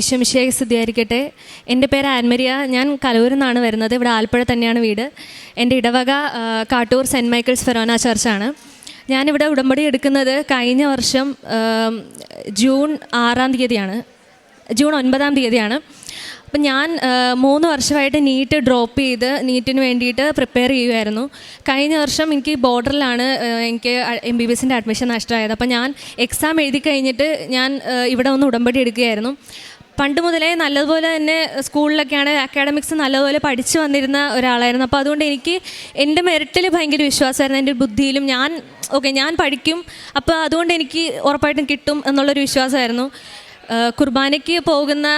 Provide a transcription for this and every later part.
ഈശ്വമിശയെ സ്തുതിയായിരിക്കട്ടെ. എന്റെ പേര് ആൻമരിയ. ഞാൻ കലൂരിൽ നിന്നാണ് വരുന്നത്. ഇവിടെ ആലപ്പുഴ തന്നെയാണ് വീട്. എന്റെ ഇടവക കാട്ടൂർ സെന്റ് മൈക്കിൾസ് ഫെറോന ചർച്ചാണ്. ഞാനിവിടെ ഉടമ്പടി എടുക്കുന്നത് കഴിഞ്ഞ വർഷം ജൂൺ ആറാം തീയതിയാണ്. ജൂൺ ഒൻപതാം തീയതിയാണ്. അപ്പം ഞാൻ മൂന്ന് വർഷമായിട്ട് നീറ്റ് ഡ്രോപ്പ് ചെയ്ത് നീറ്റിന് വേണ്ടിയിട്ട് പ്രിപ്പയർ ചെയ്യുമായിരുന്നു കഴിഞ്ഞ വർഷം എനിക്ക് ബോർഡറിലാണ് എനിക്ക് എം ബി ബി എസിന്റെ അഡ്മിഷൻ നഷ്ടമായത്. അപ്പം ഞാൻ എക്സാം എഴുതി കഴിഞ്ഞിട്ട് ഞാൻ ഇവിടെ ഒന്ന് ഉടമ്പടി എടുക്കുകയായിരുന്നു. പണ്ട് മുതലേ നല്ലതുപോലെ തന്നെ സ്കൂളിലൊക്കെയാണ് അക്കാഡമിക്സ് നല്ലതുപോലെ പഠിച്ചു വന്നിരുന്ന ഒരാളായിരുന്നു. അപ്പോൾ അതുകൊണ്ട് എനിക്ക് എന്റെ മെറിറ്റിൽ ഭയങ്കര വിശ്വാസമായിരുന്നു. എന്റെ ബുദ്ധിയിലും ഞാൻ ഓക്കെ ഞാൻ പഠിക്കും. അപ്പോൾ അതുകൊണ്ട് എനിക്ക് ഉറപ്പായിട്ടും കിട്ടും എന്നുള്ളൊരു വിശ്വാസമായിരുന്നു. കുർബാനയ്ക്ക് പോകുന്ന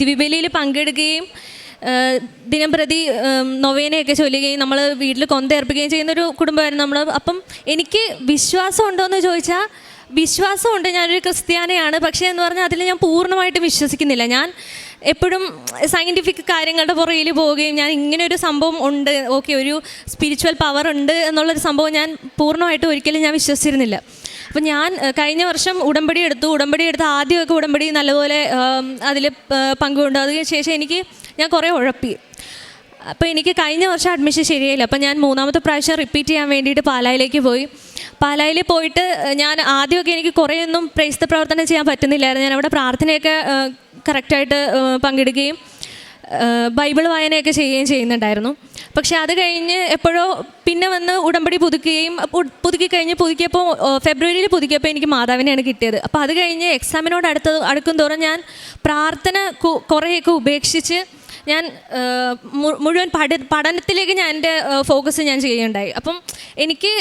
ദിവ്യബലിയിൽ പങ്കെടുക്കുകയും ദിനംപ്രതി ദിനം പ്രതി നൊവേനയൊക്കെ ചൊല്ലുകയും നമ്മൾ വീട്ടിൽ കൊന്തേർപ്പിക്കുകയും ചെയ്യുന്നൊരു കുടുംബമായിരുന്നു നമ്മൾ അപ്പം എനിക്ക് വിശ്വാസം ഉണ്ടോ എന്ന് ചോദിച്ചാൽ വിശ്വാസമുണ്ട്. ഞാനൊരു ക്രിസ്ത്യാനിയാണ്. പക്ഷേ എന്ന് പറഞ്ഞാൽ അതിൽ ഞാൻ പൂർണമായിട്ട് വിശ്വസിക്കുന്നില്ല. ഞാൻ എപ്പോഴും സയന്റിഫിക് കാര്യങ്ങളുടെ പുറകിൽ പോവുകയും ഞാൻ ഇങ്ങനെ ഒരു സംഭവം ഉണ്ട്. ഓക്കെ ഒരു സ്പിരിച്വൽ പവർ ഉണ്ട് എന്നുള്ളൊരു സംഭവം ഞാൻ പൂർണമായിട്ട് ഒരിക്കലും ഞാൻ വിശ്വസിച്ചിരുന്നില്ല. അപ്പം ഞാൻ കഴിഞ്ഞ വർഷം ഉടമ്പടി എടുത്തു. ഉടമ്പടി എടുത്ത് ആദ്യമൊക്കെ ഉടമ്പടി നല്ലപോലെ അതിൽ പങ്കുകൊണ്ടു അതിന് ശേഷം എനിക്ക് ഞാൻ കുറേ ഉഴപ്പി. അപ്പോൾ എനിക്ക് കഴിഞ്ഞ വർഷം അഡ്മിഷൻ ശരിയായില്ല. അപ്പോൾ ഞാൻ മൂന്നാമത്തെ പ്രാവശ്യം റിപ്പീറ്റ് ചെയ്യാൻ വേണ്ടിയിട്ട് പാലായിലേക്ക് പോയി. പാലായിൽ പോയിട്ട് ഞാൻ ആദ്യമൊക്കെ എനിക്ക് കുറേയൊന്നും പ്രേസ്ത പ്രവർത്തനം ചെയ്യാൻ പറ്റുന്നില്ലായിരുന്നു. ഞാൻ അവിടെ പ്രാർത്ഥനയൊക്കെ കറക്റ്റായിട്ട് പങ്കെടുക്കുകയും ഏഹ്, ബൈബിൾ വായനയൊക്കെ ചെയ്യുകയും ചെയ്യുന്നുണ്ടായിരുന്നു. പക്ഷേ അത് കഴിഞ്ഞ് എപ്പോഴോ പിന്നെ വന്ന് ഉടമ്പടി പുതുക്കുകയും പുതുക്കി കഴിഞ്ഞ് പുതുക്കിയപ്പോൾ ഫെബ്രുവരിയിൽ പുതുക്കിയപ്പോൾ എനിക്ക് മാതാവിനെയാണ് കിട്ടിയത്. അപ്പോൾ അത് കഴിഞ്ഞ് എക്സാമിനോട് അടുത്ത് അടുക്കും തോറും ഞാൻ പ്രാർത്ഥന കുറേയൊക്കെ ഉപേക്ഷിച്ച് ഞാൻ മുഴുവൻ പഠ പഠനത്തിലേക്ക് ഞാൻ എന്റെ ഫോക്കസ് ഞാൻ ചെയ്യുകയുണ്ടായി. അപ്പം എനിക്ക്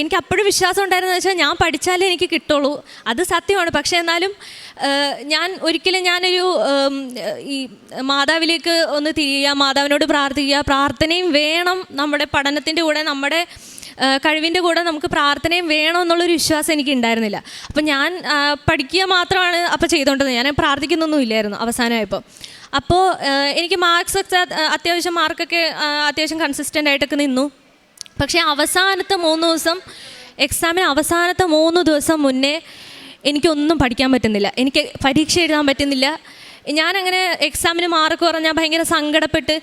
എനിക്ക് അപ്പോഴും വിശ്വാസം ഉണ്ടായിരുന്നത് വെച്ചാൽ ഞാൻ പഠിച്ചാലേ എനിക്ക് കിട്ടുള്ളൂ. അത് സത്യമാണ്. പക്ഷേ എന്നാലും ഞാൻ ഒരിക്കലും ഞാനൊരു ഈ മാതാവിലേക്ക് ഒന്ന് തിരിയുക മാതാവിനോട് പ്രാർത്ഥിക്കുക പ്രാർത്ഥനയും വേണം നമ്മുടെ പഠനത്തിന്റെ കൂടെ നമ്മുടെ കഴിവിന്റെ കൂടെ നമുക്ക് പ്രാർത്ഥനയും വേണം എന്നുള്ളൊരു വിശ്വാസം എനിക്ക് ഉണ്ടായിരുന്നില്ല. അപ്പം ഞാൻ പഠിക്കുക മാത്രമാണ് അപ്പോൾ ചെയ്തുകൊണ്ടിരുന്നത് ഞാൻ പ്രാർത്ഥിക്കുന്നൊന്നും ഇല്ലായിരുന്നു അവസാനമായപ്പോൾ അപ്പോൾ എനിക്ക് മാർക്സ് ഒക്കെ അത്യാവശ്യം മാർക്കൊക്കെ അത്യാവശ്യം കൺസിസ്റ്റന്റ് ആയിട്ടൊക്കെ നിന്നു. പക്ഷേ അവസാനത്തെ മൂന്ന് ദിവസം എക്സാമിന് അവസാനത്തെ മൂന്ന് ദിവസം മുന്നേ എനിക്കൊന്നും പഠിക്കാൻ പറ്റുന്നില്ല. എനിക്ക് പരീക്ഷ എഴുതാൻ പറ്റുന്നില്ല. ഞാനങ്ങനെ എക്സാമിന് മാർക്ക് കുറഞ്ഞാൽ ഭയങ്കര സങ്കടപ്പെട്ട്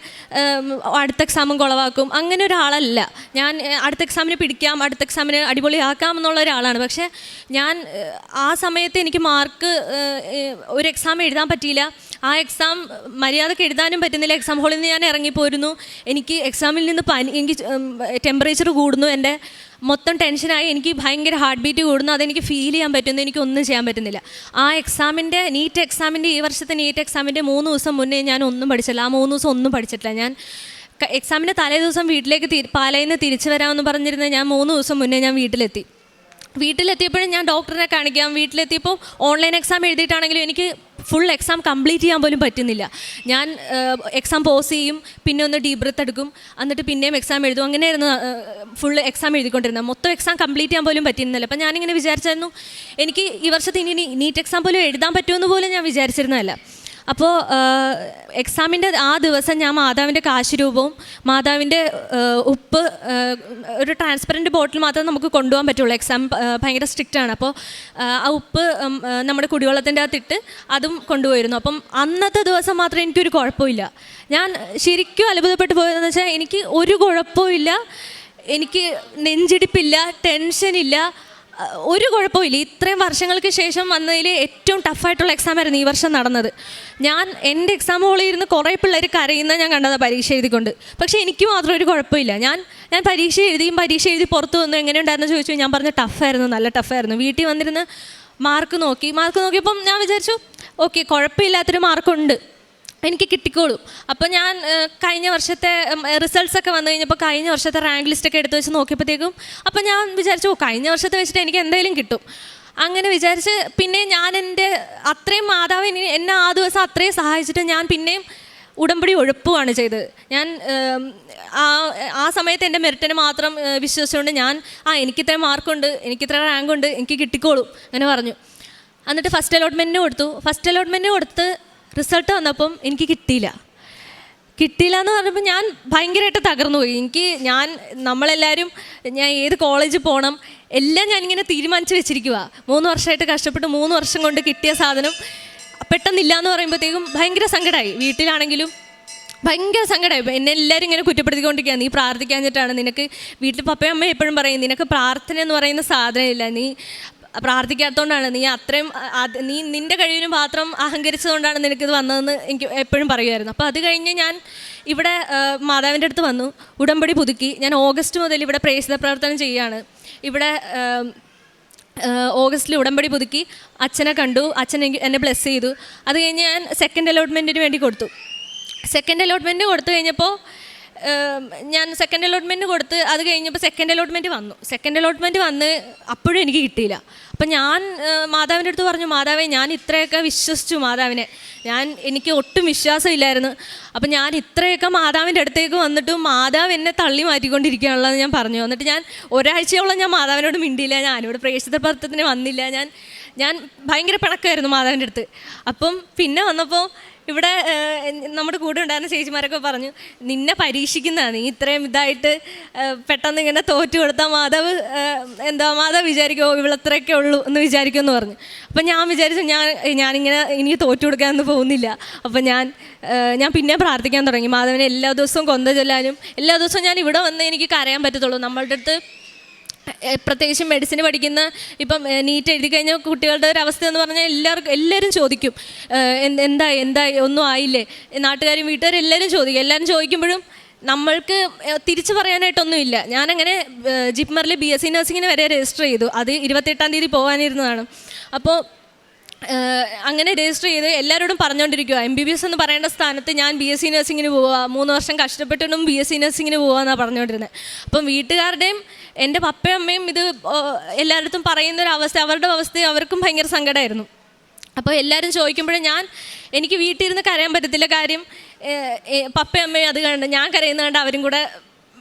അടുത്ത എക്സാമും കുളവാക്കും. അങ്ങനെ ഒരാളല്ല. ഞാൻ അടുത്ത എക്സാമിന് പിടിക്കാം അടുത്ത എക്സാമിന് അടിപൊളിയാക്കാം എന്നുള്ള ഒരാളാണ്. പക്ഷേ ഞാൻ ആ സമയത്ത് എനിക്ക് മാർക്ക് ഒരു എക്സാം എഴുതാൻ പറ്റിയില്ല. ആ എക്സാം മര്യാദയ്ക്ക് എഴുതാനും പറ്റുന്നില്ല. എക്സാം ഹാളിൽ നിന്ന് ഞാൻ ഇറങ്ങിപ്പോയിരുന്നു എനിക്ക് എക്സാമിൽ നിന്ന് പനി എനിക്ക് ടെമ്പറേച്ചർ കൂടുന്നു. എന്റെ മൊത്തം ടെൻഷനായി എനിക്ക് ഭയങ്കര ഹാർട്ട് ബീറ്റ് കൂടുന്നു. അതെനിക്ക് ഫീൽ ചെയ്യാൻ പറ്റുന്നു. എനിക്ക് ഒന്നും ചെയ്യാൻ പറ്റുന്നില്ല. ആ എക്സാമിന്റെ നീറ്റ് എക്സാമിന്റെ ഈ വർഷത്തെ നീറ്റ് എക്സാമിന്റെ മൂന്ന് ദിവസം മുന്നേ ഞാൻ ഒന്നും പഠിച്ചില്ല. ആ മൂന്ന് ദിവസം ഒന്നും പഠിച്ചിട്ടില്ല. ഞാൻ എക്സാമിന്റെ തലേ ദിവസം വീട്ടിലേക്ക് തി പാലയിൽ നിന്ന് തിരിച്ചു വരാമെന്ന് പറഞ്ഞിരുന്ന ഞാൻ മൂന്ന് ദിവസം മുന്നേ ഞാൻ വീട്ടിലെത്തി. വീട്ടിലെത്തിയപ്പോഴും ഞാൻ ഡോക്ടറിനെ കാണിക്കാം. വീട്ടിലെത്തിയപ്പോൾ ഓൺലൈൻ എക്സാം എഴുതിയിട്ടാണെങ്കിലും എനിക്ക് ഫുൾ എക്സാം കംപ്ലീറ്റ് ചെയ്യാൻ പോലും പറ്റുന്നില്ല. ഞാൻ എക്സാം പോസ് ചെയ്യും പിന്നെ ഒന്ന് ഡീ ബ്രത്ത് എടുക്കും എന്നിട്ട് പിന്നെയും എക്സാം എഴുതും. അങ്ങനെയായിരുന്നു ഫുൾ എക്സാം എഴുതിക്കൊണ്ടിരുന്നത്. മൊത്തം എക്സാം കംപ്ലീറ്റ് ചെയ്യാൻ പോലും പറ്റുന്നില്ല. അപ്പം ഞാനിങ്ങനെ വിചാരിച്ചായിരുന്നു എനിക്ക് ഈ വർഷത്തെ ഇനി നീറ്റ് എക്സാം പോലും എഴുതാൻ പറ്റുമെന്ന് പോലും ഞാൻ വിചാരിച്ചിരുന്നതല്ല. അപ്പോൾ എക്സാമിന്റെ ആ ദിവസം ഞാൻ മാതാവിന്റെ കാശുരൂപവും മാതാവിന്റെ ഉപ്പ് ഒരു ട്രാൻസ്പെറന്റ് ബോട്ടിൽ മാത്രമേ നമുക്ക് കൊണ്ടുപോകാൻ പറ്റുള്ളൂ. എക്സാം ഭയങ്കര സ്ട്രിക്റ്റ് ആണ്. അപ്പോൾ ആ ഉപ്പ് നമ്മുടെ കുടിവെള്ളത്തിന്റെ അകത്തിട്ട് അതും കൊണ്ടുപോയിരുന്നു. അപ്പം അന്നത്തെ ദിവസം മാത്രം എനിക്കൊരു കുഴപ്പമില്ല. ഞാൻ ശരിക്കും അത്ഭുതപ്പെട്ടു പോയതെന്ന് വെച്ചാൽ എനിക്ക് ഒരു കുഴപ്പമില്ല എനിക്ക് നെഞ്ചിടിപ്പില്ല ടെൻഷനില്ല. ഒരു കുഴപ്പമില്ല. ഇത്രയും വർഷങ്ങൾക്ക് ശേഷം വന്നതിൽ ഏറ്റവും ടഫായിട്ടുള്ള എക്സാം ആയിരുന്നു ഈ വർഷം നടന്നത്. ഞാൻ എന്റെ എക്സാം ഹോളിൽ ഇരുന്ന് കുറേ പിള്ളേർ കരയുന്ന ഞാൻ കണ്ടതാണ് പരീക്ഷ എഴുതിക്കൊണ്ട്. പക്ഷേ എനിക്ക് മാത്രം ഒരു കുഴപ്പമില്ല. ഞാൻ ഞാൻ പരീക്ഷ എഴുതിയും പരീക്ഷ എഴുതി പുറത്ത് വന്നു. എങ്ങനെയുണ്ടായിരുന്നു ചോദിച്ചു ഞാൻ പറഞ്ഞ ടഫായിരുന്നു നല്ല ടഫായിരുന്നു. വീട്ടിൽ വന്നിരുന്ന് മാർക്ക് നോക്കി. മാർക്ക് നോക്കിയപ്പം ഞാൻ വിചാരിച്ചു ഓക്കെ കുഴപ്പമില്ലാത്തൊരു മാർക്കുണ്ട് എനിക്ക് കിട്ടിക്കോളും. അപ്പോൾ ഞാൻ കഴിഞ്ഞ വർഷത്തെ റിസൾട്ട്സ് ഒക്കെ വന്നു കഴിഞ്ഞപ്പോൾ കഴിഞ്ഞ വർഷത്തെ റാങ്ക് ലിസ്റ്റ് ഒക്കെ എടുത്ത് വെച്ച് നോക്കിയപ്പോഴത്തേക്കും അപ്പോൾ ഞാൻ വിചാരിച്ചു ഓ കഴിഞ്ഞ വർഷത്തെ വെച്ചിട്ട് എനിക്ക് എന്തെങ്കിലും കിട്ടും. അങ്ങനെ വിചാരിച്ച് പിന്നെ ഞാൻ എന്റെ അത്രയും മാതാവ് എന്നെ- ആ ദിവസം അത്രയും സഹായിച്ചിട്ട് ഞാൻ പിന്നെയും ഉടമ്പടി ഒഴുപ്പുമാണ് ചെയ്തത്. ഞാൻ ആ ആ സമയത്ത് എന്റെ മെറിറ്റിനെ മാത്രം വിശ്വസിച്ചുകൊണ്ട് ഞാൻ ആ എനിക്കിത്ര മാർക്കുണ്ട് എനിക്കിത്ര റാങ്ക് ഉണ്ട് എനിക്ക് കിട്ടിക്കോളും അങ്ങനെ പറഞ്ഞു. എന്നിട്ട് ഫസ്റ്റ് അലോട്ട്മെന്റിന് കൊടുത്തു. ഫസ്റ്റ് അലോട്ട്മെന്റിന് കൊടുത്ത് റിസൾട്ട് വന്നപ്പം എനിക്ക് കിട്ടിയില്ല. കിട്ടിയില്ല എന്ന് പറഞ്ഞപ്പോൾ ഞാൻ ഭയങ്കരമായിട്ട് തകർന്നു പോയി. എനിക്ക് ഞാൻ നമ്മളെല്ലാവരും ഞാൻ ഏത് കോളേജിൽ പോകണം എല്ലാം ഞാൻ ഞാനിങ്ങനെ തീരുമാനിച്ച് വെച്ചിരിക്കുക മൂന്ന് വർഷമായിട്ട് കഷ്ടപ്പെട്ട് മൂന്ന് വർഷം കൊണ്ട് കിട്ടിയ സാധനം പെട്ടെന്നില്ല എന്ന് പറയുമ്പോഴത്തേക്കും ഭയങ്കര സങ്കടമായി വീട്ടിലാണെങ്കിലും ഭയങ്കര സങ്കടമായി എന്നെ എല്ലാവരും ഇങ്ങനെ കുറ്റപ്പെടുത്തിക്കൊണ്ടിരിക്കുക നീ പ്രാർത്ഥിക്കാൻ പ്രാർത്ഥിക്കാഞ്ഞിട്ടാണ് നിനക്ക് വീട്ടിൽ പപ്പയും അമ്മയും എപ്പോഴും പറയും നിനക്ക് പ്രാർത്ഥന എന്ന് പറയുന്ന സാധനമില്ല. നീ പ്രാർത്ഥിക്കാത്തതുകൊണ്ടാണ് നീ അത്രയും നീ നിന്റെ കഴിവിന് മാത്രം അഹങ്കരിച്ചതുകൊണ്ടാണ് നിനക്കിത് വന്നതെന്ന് എനിക്ക് എപ്പോഴും പറയുമായിരുന്നു. അപ്പോൾ അത് കഴിഞ്ഞ് ഞാൻ ഇവിടെ മാതാവിന്റെ അടുത്ത് വന്നു. ഉടമ്പടി പുതുക്കി. ഞാൻ ഓഗസ്റ്റ് മുതൽ ഇവിടെ പ്രേക്ഷിത പ്രവർത്തനം ചെയ്യുകയാണ്. ഇവിടെ ഓഗസ്റ്റിൽ ഉടമ്പടി പുതുക്കി. അച്ഛനെ കണ്ടു. അച്ഛൻ എന്നെ ബ്ലെസ് ചെയ്തു. അത് കഴിഞ്ഞ് ഞാൻ സെക്കൻഡ് അലോട്ട്മെന്റിന് വേണ്ടി കൊടുത്തു. സെക്കൻഡ് അലോട്ട്മെന്റ് കൊടുത്തു കഴിഞ്ഞപ്പോൾ ഞാൻ സെക്കൻഡ് അലോട്ട്മെന്റ് കൊടുത്ത് അത് കഴിഞ്ഞപ്പോൾ സെക്കൻഡ് അലോട്ട്മെന്റ് വന്നു. സെക്കൻഡ് അലോട്ട്മെന്റ് വന്ന് അപ്പോഴും എനിക്ക് കിട്ടിയില്ല. അപ്പം ഞാൻ മാതാവിന്റെ അടുത്ത് പറഞ്ഞു മാതാവേ ഞാൻ ഇത്രയൊക്കെ വിശ്വസിച്ചു മാതാവിനെ. ഞാൻ എനിക്ക് ഒട്ടും വിശ്വാസമില്ലായിരുന്നു. അപ്പം ഞാൻ ഇത്രയൊക്കെ മാതാവിന്റെ അടുത്തേക്ക് വന്നിട്ടും മാതാവ് എന്നെ തള്ളി മാറ്റിക്കൊണ്ടിരിക്കുകയാണുള്ളത് ഞാൻ പറഞ്ഞു. എന്നിട്ട് ഞാൻ ഒരാഴ്ചയോളം ഞാൻ മാതാവിനോട് മിണ്ടിയില്ല. ഞാൻ ഞാനിവിടെ പ്രേക്ഷിത പ്രവർത്തനത്തിന് വന്നില്ല. ഞാൻ ഞാൻ ഭയങ്കര പിണക്കമായിരുന്നു മാതാവിന്റെ അടുത്ത്. അപ്പം പിന്നെ വന്നപ്പോൾ ഇവിടെ നമ്മുടെ കൂടെ ഉണ്ടായിരുന്ന ചേച്ചിമാരൊക്കെ പറഞ്ഞു നിന്നെ പരീക്ഷിക്കുന്നതാണ് നീ ഇത്രയും ഇതായിട്ട് പെട്ടെന്ന് ഇങ്ങനെ തോറ്റു കൊടുത്താൽ മാതാവ് എന്താ മാതാവ് വിചാരിക്കുമോ ഇവളത്രയൊക്കെ ഉള്ളൂ എന്ന് വിചാരിക്കുമെന്ന് പറഞ്ഞു. അപ്പം ഞാൻ വിചാരിച്ചു ഞാൻ ഞാനിങ്ങനെ ഇനി തോറ്റു കൊടുക്കാനൊന്നും പോകുന്നില്ല. അപ്പം ഞാൻ ഞാൻ പിന്നെ പ്രാർത്ഥിക്കാൻ തുടങ്ങി. മാധവനെ എല്ലാ ദിവസവും കൊന്ത ചൊല്ലാനും എല്ലാ ദിവസവും ഞാൻ ഇവിടെ വന്ന് എനിക്ക് കരയാൻ പറ്റത്തുള്ളൂ. നമ്മളുടെ അടുത്ത് പ്രത്യേകിച്ചും മെഡിസിൻ പഠിക്കുന്ന ഇപ്പം നീറ്റ് എഴുതി കഴിഞ്ഞ കുട്ടികളുടെ ഒരു അവസ്ഥ എന്ന് പറഞ്ഞാൽ എല്ലാവർക്കും എല്ലാവരും ചോദിക്കും. എന്ത് എന്തായി എന്തായി ഒന്നും ആയില്ലേ? നാട്ടുകാരും വീട്ടുകാരും എല്ലാവരും ചോദിക്കും. എല്ലാവരും ചോദിക്കുമ്പോഴും നമ്മൾക്ക് തിരിച്ചു പറയാനായിട്ടൊന്നുമില്ല. ഞാനങ്ങനെ ജിപ്മറിൽ ബി എസ് സി നഴ്സിങ്ങിന് വരെ രജിസ്റ്റർ ചെയ്തു. അത് ഇരുപത്തെട്ടാം തീയതി പോകാനിരുന്നതാണ് അപ്പോൾ അങ്ങനെ രജിസ്റ്റർ ചെയ്ത് എല്ലാവരോടും പറഞ്ഞുകൊണ്ടിരിക്കുക എം ബി ബി എസ് എന്ന് പറയേണ്ട സ്ഥാനത്ത് ഞാൻ ബി എസ് സി നഴ്സിങ്ങിന് പോവുക മൂന്ന് വർഷം കഷ്ടപ്പെട്ടിട്ടും ബി എസ് സി നഴ്സിങ്ങിന് പോകാമെന്നാണ് പറഞ്ഞുകൊണ്ടിരുന്നത് അപ്പം വീട്ടുകാരുടെയും എന്റെ പപ്പയും അമ്മയും ഇത് എല്ലായിടത്തും പറയുന്ന ഒരു അവസ്ഥ അവരുടെ അവസ്ഥ അവർക്കും ഭയങ്കര സങ്കടമായിരുന്നു അപ്പോൾ എല്ലാവരും ചോദിക്കുമ്പോഴും ഞാൻ എനിക്ക് വീട്ടിൽ ഇരുന്ന് കരയാൻ പറ്റത്തില്ല കാര്യം പപ്പയും അമ്മയും അത് കണ്ട് ഞാൻ കരയുന്ന കണ്ട് അവരും കൂടെ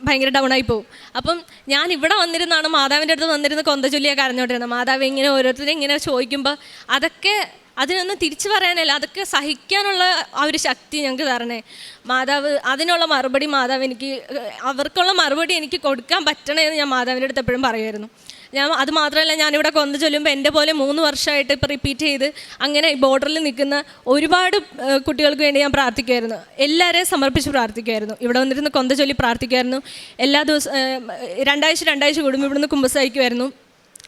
ഭയങ്കര ഡൗൺ ആയി പോകും അപ്പം ഞാൻ ഇവിടെ വന്നിരുന്നാണ് മാതാവിന്റെ അടുത്ത് വന്നിരുന്ന് കൊന്ത ചൊല്ലിയാണ് കരഞ്ഞോണ്ടിരുന്നത്. മാതാവ് ഇങ്ങനെ ഓരോരുത്തരും ഇങ്ങനെ ചോദിക്കുമ്പോൾ അതൊക്കെ അതിനൊന്നും തിരിച്ചു പറയാനല്ല. അതൊക്കെ സഹിക്കാനുള്ള ആ ഒരു ശക്തി ഞങ്ങൾക്ക് തരണേ. മാതാവ് അതിനുള്ള മറുപടി മാതാവ് എനിക്ക് അവർക്കുള്ള മറുപടി എനിക്ക് കൊടുക്കാൻ പറ്റണേ എന്ന് ഞാൻ മാതാവിന്റെ അടുത്ത് എപ്പോഴും പറയുമായിരുന്നു. ഞാൻ അത് മാത്രമല്ല ഞാനിവിടെ കൊന്ത ചൊല്ലുമ്പോൾ എന്റെ പോലെ മൂന്ന് വർഷമായിട്ട് ഇപ്പോൾ റിപ്പീറ്റ് ചെയ്ത് അങ്ങനെ ബോർഡറിൽ നിൽക്കുന്ന ഒരുപാട് കുട്ടികൾക്ക് വേണ്ടി ഞാൻ പ്രാർത്ഥിക്കുമായിരുന്നു. എല്ലാവരെയും സമർപ്പിച്ച് പ്രാർത്ഥിക്കുമായിരുന്നു. ഇവിടെ വന്നിരുന്ന് കൊന്ത ചൊല്ലി പ്രാർത്ഥിക്കുമായിരുന്നു. എല്ലാ ദിവസം രണ്ടാഴ്ച രണ്ടാഴ്ച കൂടുമ്പോൾ ഇവിടുന്ന് കുമ്പസായിക്കുമായിരുന്നു.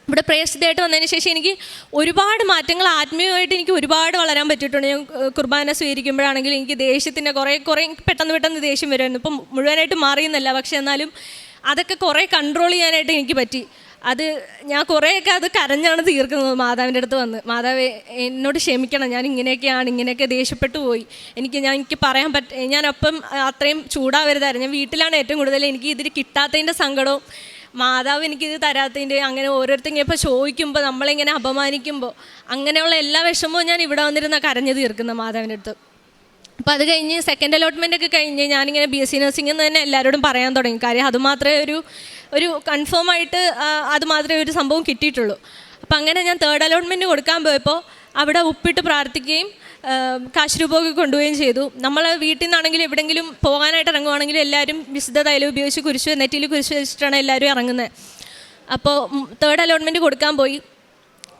ഇവിടെ പ്രേക്ഷിതയായിട്ട് വന്നതിന് ശേഷം എനിക്ക് ഒരുപാട് മാറ്റങ്ങൾ ആത്മീയമായിട്ട് എനിക്ക് ഒരുപാട് വളരാൻ പറ്റിയിട്ടുണ്ട്. ഞാൻ കുർബാന സ്വീകരിക്കുമ്പോഴാണെങ്കിൽ എനിക്ക് ദേഷ്യത്തിന്റെ കുറേ കുറേ പെട്ടെന്ന് പെട്ടെന്ന് ദേഷ്യം വരുമായിരുന്നു. ഇപ്പം മുഴുവനായിട്ട് മാറിയെന്നല്ല. പക്ഷേ എന്നാലും അതൊക്കെ കുറേ കൺട്രോൾ ചെയ്യാനായിട്ട് എനിക്ക് പറ്റി. അത് ഞാൻ കുറേയൊക്കെ അത് കരഞ്ഞാണ് തീർക്കുന്നത്. മാതാവിന്റെ അടുത്ത് വന്ന്. മാതാവ് എന്നോട് ക്ഷമിക്കണം. ഞാൻ ഇങ്ങനെയൊക്കെയാണ് ഇങ്ങനെയൊക്കെ ദേഷ്യപ്പെട്ടു പോയി. എനിക്ക് ഞാൻ എനിക്ക് പറയാൻ പറ്റ ഞാൻ അപ്പം അത്രയും ചൂടാവരുതായിരുന്നു. ഞാൻ വീട്ടിലാണ് ഏറ്റവും കൂടുതൽ എനിക്ക് ഇതിൽ കിട്ടാത്തതിന്റെ സങ്കടവും മാതാവ് എനിക്കിത് തരാത്തതിന്റെ അങ്ങനെ ഓരോരുത്തരും ഇപ്പോൾ ചോദിക്കുമ്പോൾ നമ്മളിങ്ങനെ അപമാനിക്കുമ്പോൾ അങ്ങനെയുള്ള എല്ലാ വിഷമവും ഞാൻ ഇവിടെ വന്നിരുന്ന കരഞ്ഞു തീർക്കുന്ന മാതാവിന്റെ അടുത്ത്. അപ്പം അത് കഴിഞ്ഞ് സെക്കൻഡ് അലോട്ട്മെന്റ് ഒക്കെ കഴിഞ്ഞ് ഞാനിങ്ങനെ ബി എസ് സി നഴ്സിംഗ് എന്ന് തന്നെ എല്ലാവരോടും പറയാൻ തുടങ്ങി. കാര്യം അതുമാത്രമേ ഒരു ഒരു കൺഫേം ആയിട്ട് ആ, അത് മാത്രമേ ഒരു സംഭവം കിട്ടിയിട്ടുള്ളൂ. അപ്പം അങ്ങനെ ഞാൻ തേർഡ് അലോട്ട്മെന്റ് കൊടുക്കാൻ പോയപ്പോൾ അവിടെ ഉപ്പിട്ട് പ്രാർത്ഥിക്കുകയും കാശ് രൂപമൊക്കെ കൊണ്ടുപോവുകയും ചെയ്തു. നമ്മൾ വീട്ടിൽ നിന്നാണെങ്കിലും എവിടെയെങ്കിലും പോകാനായിട്ട് ഇറങ്ങുവാണെങ്കിലും എല്ലാവരും വിശുദ്ധ തൈലം ഉപയോഗിച്ച് കുരിശ് നെറ്റിയിൽ കുരിശ് വെച്ചിട്ടാണ് എല്ലാവരും ഇറങ്ങുന്നത് അപ്പോൾ തേർഡ് അലോട്ട്മെന്റ് കൊടുക്കാൻ പോയി.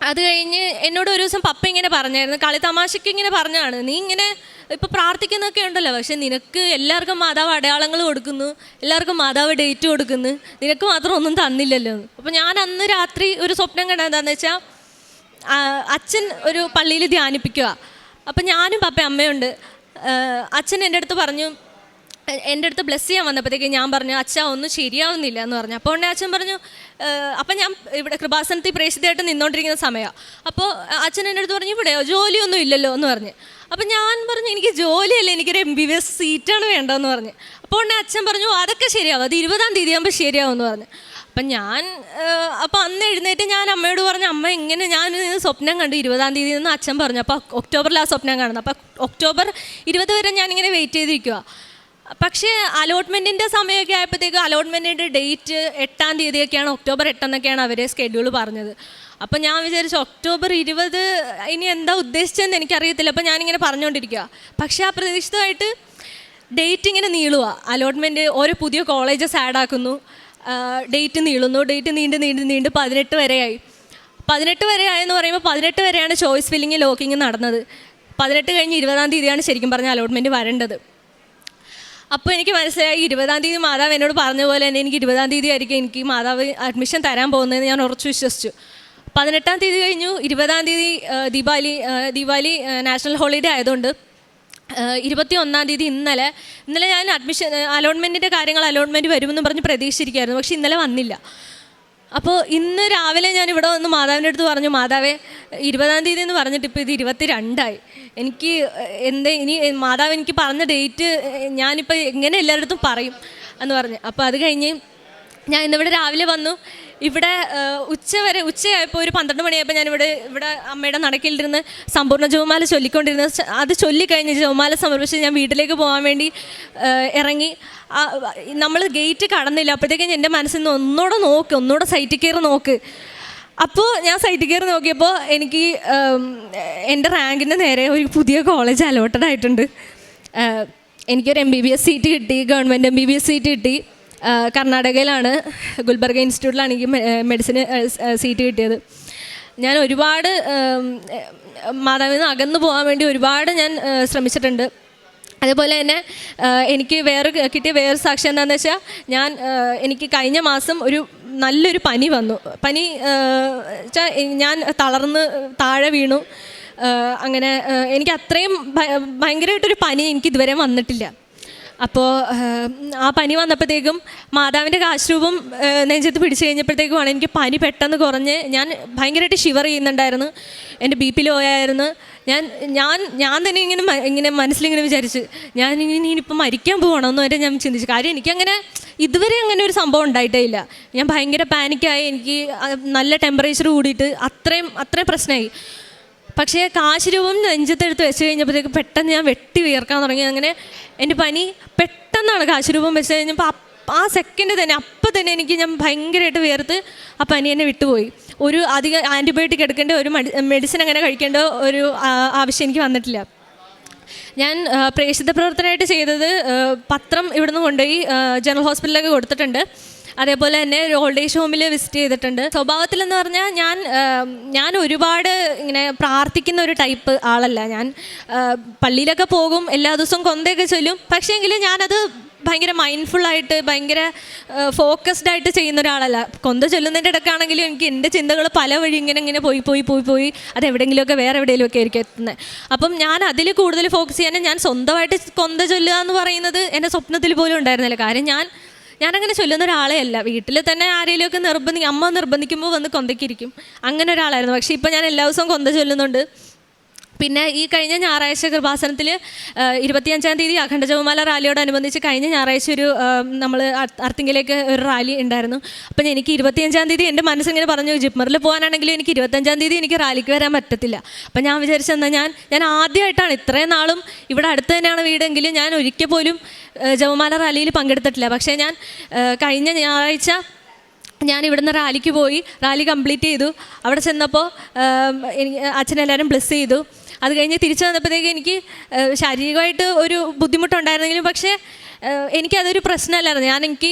അത് കഴിഞ്ഞ് എന്നോട് ഒരു ദിവസം പപ്പ ഇങ്ങനെ പറഞ്ഞായിരുന്നു. കളി തമാശയ്ക്ക് ഇങ്ങനെ പറഞ്ഞാണ് നീ ഇങ്ങനെ ഇപ്പോൾ പ്രാർത്ഥിക്കുന്നൊക്കെ ഉണ്ടല്ലോ. പക്ഷെ നിനക്ക് എല്ലാവർക്കും മാതാവ് അടയാളങ്ങൾ കൊടുക്കുന്നു. എല്ലാവർക്കും മാതാവ് ഡേറ്റ് കൊടുക്കുന്നു. നിനക്ക് മാത്രം ഒന്നും തന്നില്ലല്ലോ. അപ്പോൾ ഞാൻ അന്ന് രാത്രി ഒരു സ്വപ്നം കണ്ടത് വെച്ചാൽ അച്ഛൻ ഒരു പള്ളിയിൽ ധ്യാനിപ്പിക്കുക അപ്പം ഞാനും പപ്പ അമ്മയുണ്ട് അച്ഛൻ എന്റെ അടുത്ത് പറഞ്ഞു എന്റെ അടുത്ത് ബ്ലസ് ചെയ്യാൻ വന്നപ്പോഴത്തേക്ക് ഞാൻ പറഞ്ഞു അച്ഛ ഒന്നും ശരിയാവുന്നില്ല എന്ന് പറഞ്ഞു. അപ്പോൾ ഉടനെ അച്ഛൻ പറഞ്ഞു "ഏഹ്, അപ്പം ഞാൻ ഇവിടെ കൃപാസനത്തിൽ പ്രേക്ഷിതമായിട്ട് നിന്നുകൊണ്ടിരിക്കുന്ന സമയമാണ് അപ്പോൾ അച്ഛൻ എന്റെ അടുത്ത് പറഞ്ഞു ഇവിടെ ജോലിയൊന്നും ഇല്ലല്ലോ എന്ന് പറഞ്ഞു. അപ്പം ഞാൻ പറഞ്ഞു എനിക്ക് ജോലിയല്ല എനിക്കൊരു എം ബി ബി എസ് സീറ്റാണ് വേണ്ടതെന്ന് പറഞ്ഞു. അപ്പോൾ ഉടനെ അച്ഛൻ പറഞ്ഞു അതൊക്കെ ശരിയാവും. അത് ഇരുപതാം തീയതി ആകുമ്പോൾ ശരിയാവും എന്ന് പറഞ്ഞു. അപ്പം ഞാൻ അപ്പം അന്ന് എഴുന്നേറ്റ് ഞാൻ അമ്മയോട് പറഞ്ഞു അമ്മ എങ്ങനെ ഞാൻ സ്വപ്നം കണ്ടു. ഇരുപതാം തീയതി എന്ന് അച്ഛൻ പറഞ്ഞു. അപ്പോൾ ഒക്ടോബറിൽ ആ സ്വപ്നം കാണുന്നത്. അപ്പോൾ ഒക്ടോബർ ഇരുപത് വരെ ഞാനിങ്ങനെ വെയിറ്റ് ചെയ്തിരിക്കുക പക്ഷേ അലോട്ട്മെന്റിന്റെ സമയമൊക്കെ ആയപ്പോഴത്തേക്കും അലോട്ട്മെന്റിന്റെ ഡേറ്റ് എട്ടാം തീയതിയൊക്കെയാണ് ഒക്ടോബർ എട്ടെന്നൊക്കെയാണ് അവർ സ്കെഡ്യൂൾ പറഞ്ഞത്. അപ്പം ഞാൻ വിചാരിച്ചു ഒക്ടോബർ ഇരുപത് ഇനി എന്താ ഉദ്ദേശിച്ചതെന്ന് എനിക്കറിയത്തില്ല. അപ്പം ഞാനിങ്ങനെ പറഞ്ഞുകൊണ്ടിരിക്കുക പക്ഷേ ആ പ്രതീക്ഷിതമായിട്ട് ഡേറ്റ് ഇങ്ങനെ നീളുക അലോട്ട്മെന്റ് ഓരോ പുതിയ കോളേജസ് ആഡ് ആക്കുന്നു. ഡേറ്റ് നീളുന്നു. ഡേറ്റ് നീണ്ട് നീണ്ട് നീണ്ട് പതിനെട്ട് വരെയായി. പതിനെട്ട് വരെ ആയെന്ന് പറയുമ്പോൾ പതിനെട്ട് വരെയാണ് ചോയ്സ് ഫില്ലിങ് ലോക്കിങ് നടന്നത്. പതിനെട്ട് കഴിഞ്ഞ് ഇരുപതാം തീയതിയാണ് ശരിക്കും പറഞ്ഞ അലോട്ട്മെന്റ് വരേണ്ടത്. അപ്പോൾ എനിക്ക് മനസ്സിലായി ഇരുപതാം തീയതി മാതാവ് എന്നോട് പറഞ്ഞ പോലെ തന്നെ എനിക്ക് ഇരുപതാം തീയതി ആയിരിക്കും എനിക്ക് മാതാവ് അഡ്മിഷൻ തരാൻ പോകുന്നതെന്ന് ഞാൻ ഉറച്ചു വിശ്വസിച്ചു. പതിനെട്ടാം തീയതി കഴിഞ്ഞു ഇരുപതാം തീയതി ദീപാവലി ദീപാവലി നാഷണൽ ഹോളിഡേ ആയതുകൊണ്ട് ഇരുപത്തി ഒന്നാം തീയതി ഇന്നലെ ഇന്നലെ ഞാൻ അഡ്മിഷൻ അലോട്ട്മെന്റിന്റെ കാര്യങ്ങൾ അലോട്ട്മെന്റ് വരുമെന്ന് പറഞ്ഞ് പ്രതീക്ഷിച്ചിരിക്കുകയായിരുന്നു പക്ഷേ ഇന്നലെ വന്നില്ല. അപ്പോൾ ഇന്ന് രാവിലെ ഞാൻ ഇവിടെ വന്ന് മാതാവിന്റെ അടുത്ത് പറഞ്ഞു മാതാവേ ഇരുപതാം തീയതി എന്ന് പറഞ്ഞിട്ട് ഇപ്പോൾ ഇത് ഇരുപത്തി രണ്ടായി എനിക്ക് എന്തേ ഇനി മാതാവ് എനിക്ക് പറഞ്ഞ ഡേറ്റ് ഞാനിപ്പോൾ എങ്ങനെ എല്ലാവരുടെ പറയും? എന്ന് പറഞ്ഞു. അപ്പോൾ അത് കഴിഞ്ഞ് ഞാൻ ഇന്നിവിടെ രാവിലെ വന്നു. ഇവിടെ ഉച്ച വരെ ഉച്ചയായപ്പോൾ ഒരു പന്ത്രണ്ട് മണിയായപ്പോൾ ഞാനിവിടെ ഇവിടെ അമ്മയുടെ നടക്കിലിരുന്ന് സമ്പൂർണ ജപമാല ചൊല്ലിക്കൊണ്ടിരുന്ന അത് ചൊല്ലിക്കഴിഞ്ഞ് ജപമാല സമർപ്പിച്ച് ഞാൻ വീട്ടിലേക്ക് പോകാൻ വേണ്ടി ഇറങ്ങി. നമ്മൾ ഗേറ്റ് കടന്നില്ല. അപ്പോഴത്തേക്കും എന്റെ മനസ്സിൽ നിന്ന് ഒന്നുകൂടെ നോക്ക് ഒന്നുകൂടെ സൈറ്റിൽ കയറി നോക്ക്. അപ്പോൾ ഞാൻ സൈറ്റിൽ കയറി നോക്കിയപ്പോൾ എനിക്ക് എന്റെ റാങ്കിന്റെ നേരെ ഒരു പുതിയ കോളേജ് അലോട്ടഡ് ആയിട്ടുണ്ട്. എനിക്കൊരു M B B S seat കിട്ടി government M B B S seat കിട്ടി. കർണാടകയിലാണ് ഗുൽബർഗ ഇൻസ്റ്റിറ്റ്യൂട്ടിലാണ് എനിക്ക് മെഡിസിന് സീറ്റ് കിട്ടിയത്. ഞാൻ ഒരുപാട് മാതാവിൽ നിന്ന് അകന്നു പോകാൻ വേണ്ടി ഒരുപാട് ഞാൻ ശ്രമിച്ചിട്ടുണ്ട്. അതുപോലെ തന്നെ എനിക്ക് വേറെ കിട്ടിയ വേറെ സാക്ഷ്യം എന്താണെന്ന് വെച്ചാൽ ഞാൻ എനിക്ക് കഴിഞ്ഞ മാസം ഒരു നല്ലൊരു പനി വന്നു. പനി വെച്ചാൽ ഞാൻ തളർന്ന് താഴെ വീണു. അങ്ങനെ എനിക്ക് അത്രയും ഭയങ്കരമായിട്ടൊരു പനി എനിക്ക് ഇതുവരെ വന്നിട്ടില്ല. അപ്പോൾ ആ പനി വന്നപ്പോഴത്തേക്കും മാതാവിന്റെ കാശ്രൂപം നെഞ്ചത്ത് പിടിച്ചു കഴിഞ്ഞപ്പോഴത്തേക്കുമാണ് എനിക്ക് പനി പെട്ടെന്ന് കുറഞ്ഞ് ഞാൻ ഭയങ്കരമായിട്ട് ഷിവർ ചെയ്യുന്നുണ്ടായിരുന്നു. എന്റെ ബി പി ലോ ആയിരുന്നു. ഞാൻ ഞാൻ ഞാൻ തന്നെ ഇങ്ങനെ ഇങ്ങനെ മനസ്സിലിങ്ങനെ വിചാരിച്ച് ഞാൻ ഇനി ഇനിയിപ്പോൾ മരിക്കാൻ പോകണമെന്ന് വരെ ഞാൻ ചിന്തിച്ചു. കാര്യം എനിക്കങ്ങനെ ഇതുവരെ അങ്ങനെ ഒരു സംഭവം ഉണ്ടായിട്ടേ ഇല്ല ഞാൻ ഭയങ്കര പാനിക്കായി എനിക്ക് നല്ല ടെമ്പറേച്ചർ കൂടിയിട്ട് അത്രയും അത്രയും പ്രശ്നമായി. പക്ഷേ കാശ് രൂപം നെഞ്ചത്തെടുത്ത് വെച്ച് കഴിഞ്ഞപ്പോഴത്തേക്ക് പെട്ടെന്ന് ഞാൻ വെട്ടി വീർക്കാൻ തുടങ്ങി. അങ്ങനെ എന്റെ പനി പെട്ടെന്നാണ് കാശ് രൂപം വെച്ച് കഴിഞ്ഞപ്പോൾ ആ സെക്കൻഡ് തന്നെ അപ്പം തന്നെ എനിക്ക് ഞാൻ ഭയങ്കരമായിട്ട് വിയർത്ത് ആ പനി എന്നെ വിട്ടുപോയി. ഒരു അധികം ആന്റിബയോട്ടിക് എടുക്കേണ്ട ഒരു മെഡിസിൻ അങ്ങനെ കഴിക്കേണ്ട ഒരു ആവശ്യം എനിക്ക് വന്നിട്ടില്ല. ഞാൻ പ്രേക്ഷിത പ്രവർത്തനമായിട്ട് ചെയ്തത് പത്രം ഇവിടുന്ന് കൊണ്ടുപോയി ജനറൽ ഹോസ്പിറ്റലിലൊക്കെ കൊടുത്തിട്ടുണ്ട്. അതേപോലെ തന്നെ ഒരു ഓൾഡ് ഏജ് ഹോമിൽ വിസിറ്റ് ചെയ്തിട്ടുണ്ട്. സ്വഭാവത്തിൽ എന്ന് പറഞ്ഞാൽ ഞാൻ ഞാൻ ഒരുപാട് ഇങ്ങനെ പ്രാർത്ഥിക്കുന്ന ഒരു ടൈപ്പ് ആളല്ല. ഞാൻ പള്ളിയിലൊക്കെ പോകും എല്ലാ ദിവസവും കൊന്തയൊക്കെ ചൊല്ലും. പക്ഷേങ്കിൽ ഞാനത് ഭയങ്കര മൈൻഡ്ഫുള്ളായിട്ട് ഭയങ്കര ഫോക്കസ്ഡ് ആയിട്ട് ചെയ്യുന്ന ഒരാളല്ല. കൊന്ത ചൊല്ലുന്നതിന്റെ ഇടയ്ക്കാണെങ്കിലും എനിക്ക് എന്റെ ചിന്തകൾ പല വഴി ഇങ്ങനെ ഇങ്ങനെ പോയി പോയി പോയി പോയി അത് എവിടെയെങ്കിലുമൊക്കെ വേറെ എവിടെയെങ്കിലുമൊക്കെ ആയിരിക്കും എത്തുന്നത് അപ്പം ഞാൻ അതിൽ കൂടുതൽ ഫോക്കസ് ചെയ്യാൻ ഞാൻ സ്വന്തമായിട്ട് കൊന്ത ചൊല്ലുക എന്ന് പറയുന്നത് എന്റെ സ്വപ്നത്തിൽ പോലും ഉണ്ടായിരുന്നില്ല. കാര്യം ഞാൻ ഞാനങ്ങനെ ചൊല്ലുന്ന ഒരാളെ അല്ല. വീട്ടിൽ തന്നെ ആരെങ്കിലുമൊക്കെ നിർബന്ധി അമ്മ നിർബന്ധിക്കുമ്പോൾ വന്ന് കൊന്തയ്ക്കിരിക്കും അങ്ങനെ ഒരാളായിരുന്നു. പക്ഷേ ഇപ്പം ഞാൻ എല്ലാ ദിവസവും കൊന്ത ചൊല്ലുന്നുണ്ട്. പിന്നെ ഈ കഴിഞ്ഞ ഞായറാഴ്ച കൃപാസനത്തിൽ ഇരുപത്തിയഞ്ചാം തീയതി അഖണ്ഡ ജപമാല റാലിയോടനുബന്ധിച്ച് കഴിഞ്ഞ ഞായറാഴ്ച ഒരു നമ്മൾ അർത്തിങ്കിലേക്ക് ഒരു റാലി ഉണ്ടായിരുന്നു. അപ്പം എനിക്ക് ഇരുപത്തിയഞ്ചാം തീയതി എന്റെ മനസ്സിങ്ങനെ പറഞ്ഞു ജിപ്മറിൽ പോകാനാണെങ്കിലും എനിക്ക് ഇരുപത്തഞ്ചാം തീയതി എനിക്ക് റാലിക്ക് വരാൻ പറ്റത്തില്ല. അപ്പം ഞാൻ വിചാരിച്ചെന്നാൽ ഞാൻ ഞാൻ ആദ്യമായിട്ടാണ് ഇത്രയും നാളും ഇവിടെ അടുത്ത് തന്നെയാണ് വീടെങ്കിലും ഞാൻ ഒരിക്കൽ പോലും ജപമാല റാലിയിൽ പങ്കെടുത്തിട്ടില്ല. പക്ഷേ ഞാൻ കഴിഞ്ഞ ഞായറാഴ്ച ഞാൻ ഇവിടുന്ന് റാലിക്ക് പോയി റാലി കംപ്ലീറ്റ് ചെയ്തു. അവിടെ ചെന്നപ്പോൾ എനിക്ക് അച്ഛനെല്ലാവരും ബ്ലെസ് ചെയ്തു. അത് കഴിഞ്ഞ് തിരിച്ചു വന്നപ്പോഴത്തേക്ക് എനിക്ക് ശാരീരികമായിട്ട് ഒരു ബുദ്ധിമുട്ടുണ്ടായിരുന്നെങ്കിലും പക്ഷേ എനിക്കതൊരു പ്രശ്നമല്ലായിരുന്നു. ഞാൻ എനിക്ക്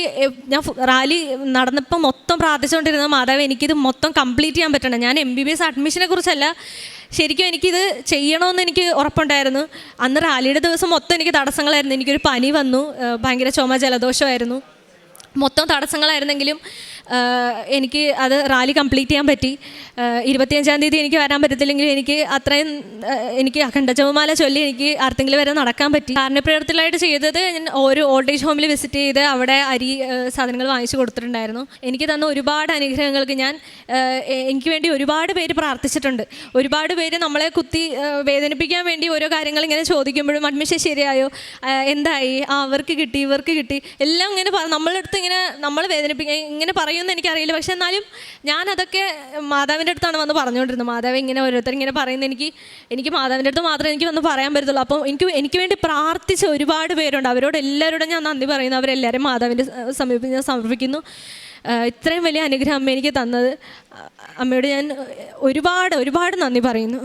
ഞാൻ റാലി നടന്നപ്പോൾ മൊത്തം പ്രാർത്ഥിച്ചുകൊണ്ടിരുന്ന മാതാവ് എനിക്കിത് മൊത്തം കംപ്ലീറ്റ് ചെയ്യാൻ പറ്റണം. ഞാൻ എം ബി ബി എസ് അഡ്മിഷനെ കുറിച്ചല്ല ശരിക്കും എനിക്കിത് ചെയ്യണമെന്ന് എനിക്ക് ഉറപ്പുണ്ടായിരുന്നു. അന്ന് റാലിയുടെ ദിവസം മൊത്തം എനിക്ക് തടസ്സങ്ങളായിരുന്നു. എനിക്കൊരു പനി വന്നു ഭയങ്കര ചുമ ജലദോഷമായിരുന്നു. മൊത്തം തടസ്സങ്ങളായിരുന്നെങ്കിലും എനിക്ക് അത് റാലി കംപ്ലീറ്റ് ചെയ്യാൻ പറ്റി. ഇരുപത്തിയഞ്ചാം തീയതി എനിക്ക് വരാൻ പറ്റത്തില്ലെങ്കിൽ എനിക്ക് അത്രയും എനിക്ക് അഖണ്ഡ ജപമാല ചൊല്ലി എനിക്ക് ആർക്കെങ്കിലും വരെ നടക്കാൻ പറ്റി. കാരണപ്രവർത്തനമായിട്ട് ചെയ്തത് ഞാൻ ഓരോ ഓൾഡ് ഏജ് ഹോമിൽ വിസിറ്റ് ചെയ്ത് അവിടെ അരി സാധനങ്ങൾ വാങ്ങിച്ചു കൊടുത്തിട്ടുണ്ടായിരുന്നു. എനിക്ക് തന്ന ഒരുപാട് അനുഗ്രഹങ്ങൾക്ക് ഞാൻ എനിക്ക് വേണ്ടി ഒരുപാട് പേര് പ്രാർത്ഥിച്ചിട്ടുണ്ട്. ഒരുപാട് പേര് നമ്മളെ കുത്തി വേദനിപ്പിക്കാൻ വേണ്ടി ഓരോ കാര്യങ്ങൾ ഇങ്ങനെ ചോദിക്കുമ്പോഴും അഡ്മിഷൻ ശരിയായോ? എന്തായി? അവർക്ക് കിട്ടി ഇവർക്ക് കിട്ടി. എല്ലാം ഇങ്ങനെ നമ്മളെടുത്ത് നമ്മളെ ഇങ്ങനെ നമ്മൾ വേദനിപ്പിക്കാൻ ഇങ്ങനെ പറയുമെന്ന് എനിക്കറിയില്ല. പക്ഷെ എന്നാലും ഞാൻ അതൊക്കെ മാതാവിന്റെ അടുത്താണ് വന്ന് പറഞ്ഞുകൊണ്ടിരുന്നത്. മാതാവ് ഇങ്ങനെ ഓരോരുത്തർ ഇങ്ങനെ പറയുന്നത് എനിക്ക് എനിക്ക് മാതാവിന്റെ അടുത്ത് മാത്രമേ എനിക്ക് വന്ന് പറയാൻ പറ്റത്തുള്ളൂ. അപ്പോൾ എനിക്ക് എനിക്ക് വേണ്ടി പ്രാർത്ഥിച്ച ഒരുപാട് പേരുണ്ട്. അവരോട് എല്ലാവരോടും ഞാൻ നന്ദി പറയുന്നു. അവരെല്ലാവരും മാതാവിന്റെ സമീപം ഞാൻ സമർപ്പിക്കുന്നു. ഇത്രയും വലിയ അനുഗ്രഹം അമ്മ എനിക്ക് തന്നത്. അമ്മയോട് ഞാൻ ഒരുപാട് ഒരുപാട് നന്ദി പറയുന്നു.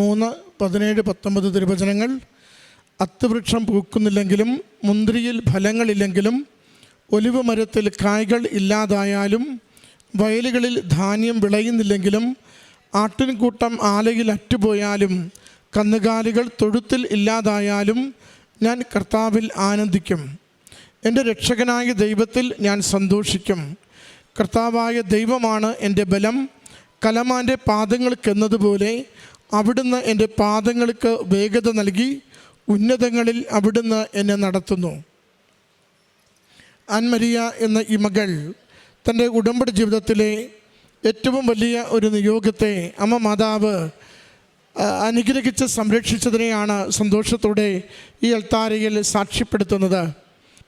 മൂന്ന് പതിനേഴ് പത്തൊമ്പത് തിരുവചനങ്ങൾ. അത്തുവൃക്ഷം പൂക്കുന്നില്ലെങ്കിലും മുന്തിരിയിൽ ഫലങ്ങളില്ലെങ്കിലും ഒലിവ് മരത്തിൽ കായ്കൾ ഇല്ലാതായാലും വയലുകളിൽ ധാന്യം വിളയുന്നില്ലെങ്കിലും ആട്ടിൻകൂട്ടം ആലയിൽ അറ്റുപോയാലും കന്നുകാലികൾ തൊഴുത്തിൽ ഇല്ലാതായാലും ഞാൻ കർത്താവിൽ ആനന്ദിക്കും. എന്റെ രക്ഷകനായ ദൈവത്തിൽ ഞാൻ സന്തോഷിക്കും. കർത്താവായ ദൈവമാണ് എന്റെ ബലം. കലമാന്റെ പാദങ്ങൾക്കെന്നതുപോലെ അവിടുന്ന് എന്റെ പാദങ്ങൾക്ക് വേഗത നൽകി ഉന്നതങ്ങളിൽ അവിടുന്ന് എന്നെ നടത്തുന്നു. ആൻമരിയ എന്ന ഈ മകൾ തന്റെ ഉടമ്പടി ജീവിതത്തിലെ ഏറ്റവും വലിയ ഒരു നിയോഗത്തെ അമ്മ മാതാവ് അനുഗ്രഹിച്ച് സംരക്ഷിച്ചതിനെയാണ് സന്തോഷത്തോടെ ഈ അൽത്താരയിൽ സാക്ഷ്യപ്പെടുത്തുന്നത്.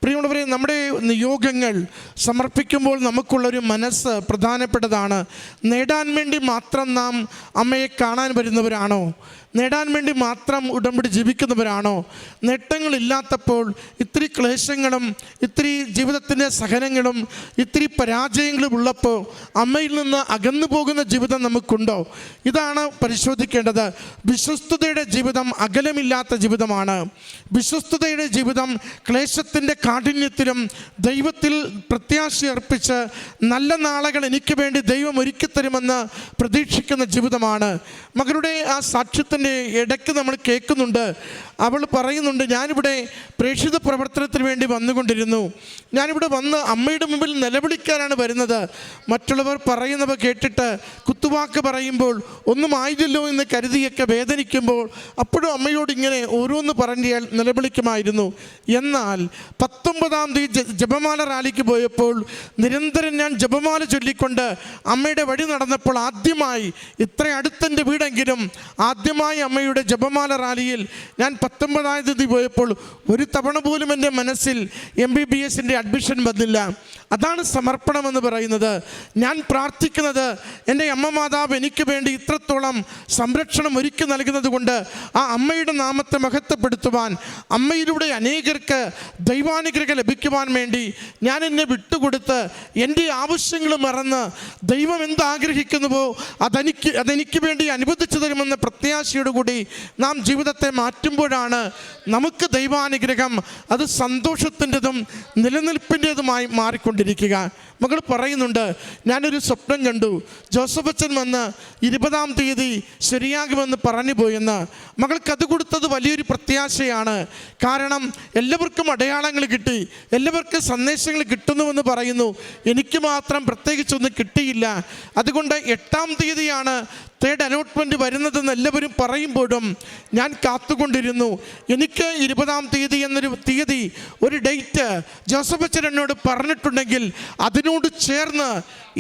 പ്രിയമുള്ളവരെ നമ്മുടെ നിയോഗങ്ങൾ സമർപ്പിക്കുമ്പോൾ നമുക്കുള്ളൊരു മനസ്സ് പ്രധാനപ്പെട്ടതാണ്. നേടാൻ വേണ്ടി മാത്രം നാം അമ്മയെ കാണാൻ വരുന്നവരാണോ? നേടാൻ വേണ്ടി മാത്രം ഉടമ്പടി ജീവിക്കുന്നവരാണോ? നേട്ടങ്ങളില്ലാത്തപ്പോൾ ഇത്തിരി ക്ലേശങ്ങളും ഇത്തിരി ജീവിതത്തിന്റെ സഹനങ്ങളും ഇത്തിരി പരാജയങ്ങളും ഉള്ളപ്പോൾ അമ്മയിൽ നിന്ന് അകന്നു പോകുന്ന ജീവിതം നമുക്കുണ്ടോ? ഇതാണ് പരിശോധിക്കേണ്ടത്. വിശ്വസ്തയുടെ ജീവിതം അകലമില്ലാത്ത ജീവിതമാണ്. വിശ്വസ്തയുടെ ജീവിതം ക്ലേശത്തിന്റെ കാഠിന്യത്തിലും ദൈവത്തിൽ പ്രത്യാശ അർപ്പിച്ച് നല്ല നാളകൾ എനിക്ക് വേണ്ടി ദൈവം ഒരുക്കിത്തരുമെന്ന് പ്രതീക്ഷിക്കുന്ന ജീവിതമാണ്. മകളുടെ ആ സാക്ഷ്യത്തിന്റെ ഇടയ്ക്ക് നമ്മൾ കേൾക്കുന്നുണ്ട്. അവൾ പറയുന്നുണ്ട് ഞാനിവിടെ പ്രേക്ഷിത പ്രവർത്തനത്തിന് വേണ്ടി വന്നുകൊണ്ടിരുന്നു. ഞാനിവിടെ വന്ന് അമ്മയുടെ മുമ്പിൽ നിലവിളിക്കാനാണ് വരുന്നത്. മറ്റുള്ളവർ പറയുന്നവ കേട്ടിട്ട് കുത്തുവാക്ക് പറയുമ്പോൾ ഒന്നും ആയില്ലല്ലോ എന്ന് കരുതിയൊക്കെ വേദനിക്കുമ്പോൾ അപ്പോഴും അമ്മയോട് ഇങ്ങനെ ഓരോന്ന് പറഞ്ഞാൽ നിലവിളിക്കുമായിരുന്നു. എന്നാൽ പത്തൊമ്പതാം തീയതി ജപമാല റാലിക്ക് പോയപ്പോൾ നിരന്തരം ഞാൻ ജപമാല ചൊല്ലിക്കൊണ്ട് അമ്മയുടെ വഴി നടന്നപ്പോൾ ആദ്യമായി ഇത്ര അടുത്തെന്റെ വീടെങ്കിലും ആദ്യമായി അമ്മയുടെ ജപമാല റാലിയിൽ ഞാൻ പത്തൊമ്പതാം തീയതി പോയപ്പോൾ ഒരു തവണ പോലും എന്റെ മനസ്സിൽ എം ബി ബി എസിന്റെ അഡ്മിഷൻ വന്നില്ല. അതാണ് സമർപ്പണമെന്ന് പറയുന്നത്. ഞാൻ പ്രാർത്ഥിക്കുന്നത് എന്റെ അമ്മ മാതാവ് എനിക്ക് വേണ്ടി ഇത്രത്തോളം സംരക്ഷണം ഒരുക്കി നൽകുന്നത് കൊണ്ട് ആ അമ്മയുടെ നാമത്തെ മഹത്വപ്പെടുത്തുവാൻ അമ്മയിലൂടെ അനേകർക്ക് ദൈവാനുഗ്രഹം ലഭിക്കുവാൻ വേണ്ടി ഞാൻ എന്നെ വിട്ടുകൊടുത്ത് എന്റെ ആവശ്യങ്ങൾ മറന്ന് ദൈവം എന്താഗ്രഹിക്കുന്നുവോ അതെനിക്ക് അതെനിക്ക് വേണ്ടി അനുവദിച്ചു തരുമെന്ന പ്രത്യാശയോടുകൂടി നാം ജീവിതത്തെ മാറ്റുമ്പോഴാണ് നമുക്ക് ദൈവാനുഗ്രഹം അത് സന്തോഷത്തിന്റെതും നിലനിൽപ്പിന്റെതുമായി മാറിക്കൊണ്ടിരിക്കുക. മകൾ പറയുന്നുണ്ട് ഞാനൊരു സ്വപ്നം കണ്ടു. ജോസഫ് അച്ഛൻ വന്ന് ഇരുപതാം തീയതി ശരിയാകുമെന്ന് പറഞ്ഞു പോയെന്ന്. മകൾക്ക് അത് കൊടുത്തത് വലിയൊരു പ്രത്യാശയാണ്. കാരണം എല്ലാവർക്കും അടയാളങ്ങൾ കിട്ടി. എല്ലാവർക്കും സന്ദേശങ്ങൾ കിട്ടുന്നുവെന്ന് പറയുന്നു. എനിക്ക് മാത്രം പ്രത്യേകിച്ചൊന്നും കിട്ടിയില്ല. അതുകൊണ്ട് എട്ടാം തീയതിയാണ് തേർഡ് അലോട്ട്മെന്റ് വരുന്നതെന്ന് എല്ലാവരും പറയുമ്പോഴും ഞാൻ കാത്തുകൊണ്ടിരുന്നു. എനിക്ക് ഇരുപതാം തീയതി എന്നൊരു തീയതി ഒരു ഡേറ്റ് ജോസഫ് അച്ഛൻ എന്നോട് പറഞ്ഞിട്ടുണ്ടെങ്കിൽ അതിനോട് ചേർന്ന്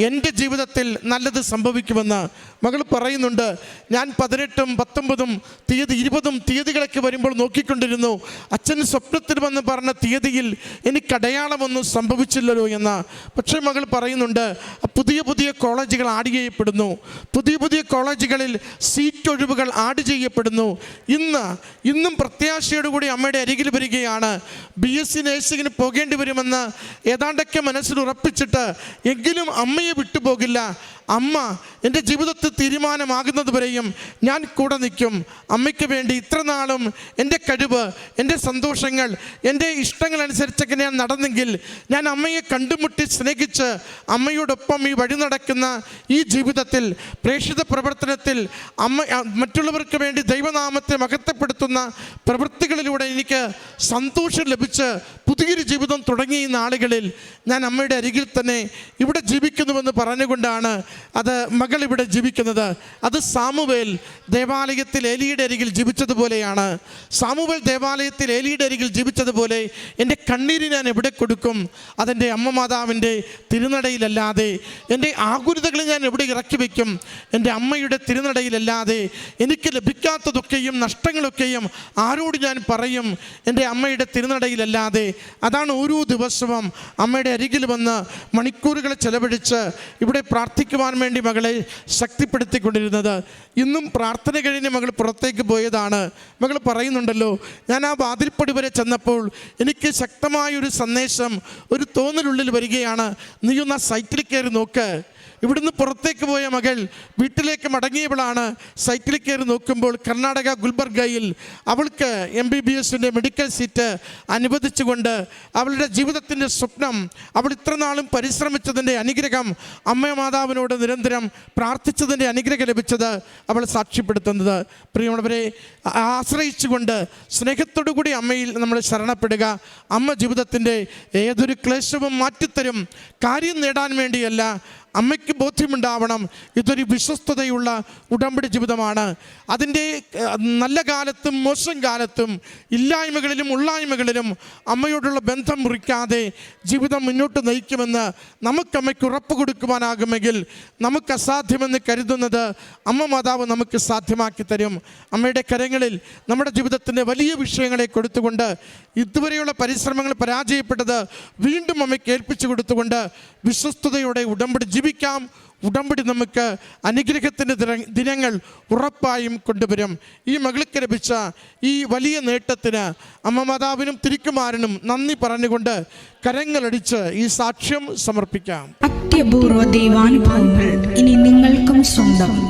എന്റെ ജീവിതത്തിൽ നല്ലത് സംഭവിക്കുമെന്ന് മകൾ പറയുന്നുണ്ട്. ഞാൻ പതിനെട്ടും പത്തൊമ്പതും തീയതി ഇരുപതും തീയതികളൊക്കെ വരുമ്പോൾ നോക്കിക്കൊണ്ടിരുന്നു. അച്ഛൻ സ്വപ്നത്തിൽ വന്ന് പറഞ്ഞ തീയതിയിൽ എനിക്ക് അടയാളമൊന്നും സംഭവിച്ചില്ലല്ലോ എന്ന്. പക്ഷേ മകൾ പറയുന്നുണ്ട് പുതിയ പുതിയ കോളേജുകൾ ആഡ് ചെയ്യപ്പെടുന്നു. പുതിയ പുതിയ കോളേജുകളിൽ സീറ്റ് ഒഴിവുകൾ ആഡ് ചെയ്യപ്പെടുന്നു. ഇന്ന് ഇന്നും പ്രത്യാശയോടുകൂടി അമ്മയുടെ അരികിൽ വരികയാണ്. ബി എസ് സി നേഴ്സിങ്ങിന് പോകേണ്ടി വരുമെന്ന് ഏതാണ്ടൊക്കെ മനസ്സിൽ ഉറപ്പിച്ചിട്ട് എങ്കിലും അമ്മയെ വിട്ടുപോകില്ല. അമ്മ എന്റെ ജീവിതത്തിൽ തീരുമാനമാകുന്നത് വരെയും ഞാൻ കൂടെ നിൽക്കും. അമ്മയ്ക്ക് വേണ്ടി ഇത്ര നാളും എന്റെ കഴിവ് എന്റെ സന്തോഷങ്ങൾ എന്റെ ഇഷ്ടങ്ങൾ ഇഷ്ടങ്ങളനുസരിച്ചൊക്കെ ഞാൻ നടന്നെങ്കിൽ ഞാൻ അമ്മയെ കണ്ടുമുട്ടി സ്നേഹിച്ച് അമ്മയോടൊപ്പം ഈ വഴി നടക്കുന്ന ഈ ജീവിതത്തിൽ പ്രേക്ഷിത പ്രവർത്തനത്തിൽ അമ്മ മറ്റുള്ളവർക്ക് വേണ്ടി ദൈവനാമത്തെ മഹത്വപ്പെടുത്തുന്ന പ്രവൃത്തികളിലൂടെ എനിക്ക് സന്തോഷം ലഭിച്ച് പുതിയൊരു ജീവിതം തുടങ്ങിയ നാളുകളിൽ ഞാൻ അമ്മയുടെ അരികിൽ തന്നെ ഇവിടെ ജീവിക്കുന്നുവെന്ന് പറഞ്ഞുകൊണ്ടാണ് അത് മകൾ ഇവിടെ ജീവിക്കുന്നത്. അത് സാമുവേൽ ദേവാലയത്തിൽ ഏലിയുടെ അരികിൽ ജീവിച്ചതുപോലെയാണ്. സാമുവേൽ ദേവാലയത്തിൽ ഏലിയുടെ അരികിൽ ജീവിച്ചതുപോലെ എന്റെ കണ്ണീര് ഞാൻ എവിടെ കൊടുക്കും? അതെന്റെ അമ്മ മാതാവിന്റെ തിരുനടയിലല്ലാതെ എന്റെ ആകുലതകൾ ഞാൻ എവിടെ ഇറക്കി വയ്ക്കും? എന്റെ അമ്മയുടെ തിരുനടയിലല്ലാതെ എനിക്ക് ലഭിക്കാത്തതൊക്കെയും നഷ്ടങ്ങളൊക്കെയും ആരോട് ഞാൻ പറയും? എന്റെ അമ്മയുടെ തിരുനടയിലല്ലാതെ. അതാണ് ഓരോ ദിവസവും അമ്മയുടെ അരികിൽ വന്ന് മണിക്കൂറുകൾ ചെലവഴിച്ച് ഇവിടെ പ്രാർത്ഥിക്കുവാൻ വേണ്ടി മകളെ ശക്തിപ്പെടുത്തിക്കൊണ്ടിരുന്നത്. ഇന്നും പ്രാർത്ഥന കഴിഞ്ഞ് മകൾ പുറത്തേക്ക് പോയതാണ്. മകൾ പറയുന്നുണ്ടല്ലോ ഞാൻ ആ വാതിൽപ്പടി വരെ ചെന്നപ്പോൾ എനിക്ക് ശക്തമായൊരു സന്ദേശം ഒരു തോന്നലുള്ളിൽ വരികയാണ്. നീ ഒന്ന് ആ സൈറ്റിൽ കയറി നോക്ക്. ഇവിടുന്ന് പുറത്തേക്ക് പോയ മകൾ വീട്ടിലേക്ക് മടങ്ങിയവളാണ്. സൈറ്റിൽ കയറി നോക്കുമ്പോൾ കർണാടക ഗുൽബർഗയിൽ അവൾക്ക് എം ബി ബി എസിന്റെ മെഡിക്കൽ സീറ്റ് അനുവദിച്ചുകൊണ്ട് അവളുടെ ജീവിതത്തിന്റെ സ്വപ്നം അവൾ ഇത്രനാളും പരിശ്രമിച്ചതിന്റെ അനുഗ്രഹം അമ്മ മാതാവിനോട് നിരന്തരം പ്രാർത്ഥിച്ചതിന്റെ അനുഗ്രഹം ലഭിച്ചത് അവൾ സാക്ഷ്യപ്പെടുത്തുന്നത്. പ്രിയമുള്ളവരെ ആശ്രയിച്ചുകൊണ്ട് സ്നേഹത്തോടു കൂടി അമ്മയിൽ നമ്മൾ ശരണപ്പെടുക. അമ്മ ജീവിതത്തിന്റെ ഏതൊരു ക്ലേശവും മാറ്റിത്തരും. കാര്യം നേടാൻ വേണ്ടിയല്ല അമ്മയ്ക്ക് ബോധ്യമുണ്ടാവണം. ഇതൊരു വിശ്വസ്തതയുള്ള ഉടമ്പടി ജീവിതമാണ്. അതിന്റെ നല്ല കാലത്തും മോശം കാലത്തും ഇല്ലായ്മകളിലും ഉള്ളായ്മകളിലും അമ്മയോടുള്ള ബന്ധം മുറിക്കാതെ ജീവിതം മുന്നോട്ട് നയിക്കുമെന്ന് നമുക്കമ്മയ്ക്ക് ഉറപ്പ് കൊടുക്കുവാനാകുമെങ്കിൽ നമുക്ക് അസാധ്യമെന്ന് കരുതുന്നത് അമ്മ മാതാവ് നമുക്ക് സാധ്യമാക്കി തരും. അമ്മയുടെ കരങ്ങളിൽ നമ്മുടെ ജീവിതത്തിന്റെ വലിയ വിഷയങ്ങളെ കൊടുത്തുകൊണ്ട് ഇതുവരെയുള്ള പരിശ്രമങ്ങൾ പരാജയപ്പെട്ടത് വീണ്ടും അമ്മയ്ക്ക് ഏൽപ്പിച്ചു കൊടുത്തുകൊണ്ട് വിശ്വസ്തതയോടെ ഉടമ്പടി ജീവിക്കാം. ഉടമ്പടി നമുക്ക് അനുഗ്രഹത്തിന്റെ ദിനങ്ങൾ ഉറപ്പായും കൊണ്ടുവരും. ഈ മകൾക്ക് ലഭിച്ച ഈ വലിയ നേട്ടത്തിന് അമ്മ മാതാവിനും തിരിക്കുമാരനും നന്ദി പറഞ്ഞുകൊണ്ട് കരങ്ങളടിച്ച് ഈ സാക്ഷ്യം സമർപ്പിക്കാം. അത്യപൂർവ ദൈവാനുഭവങ്ങൾ ഇനി നിങ്ങൾക്കും സ്വന്തം.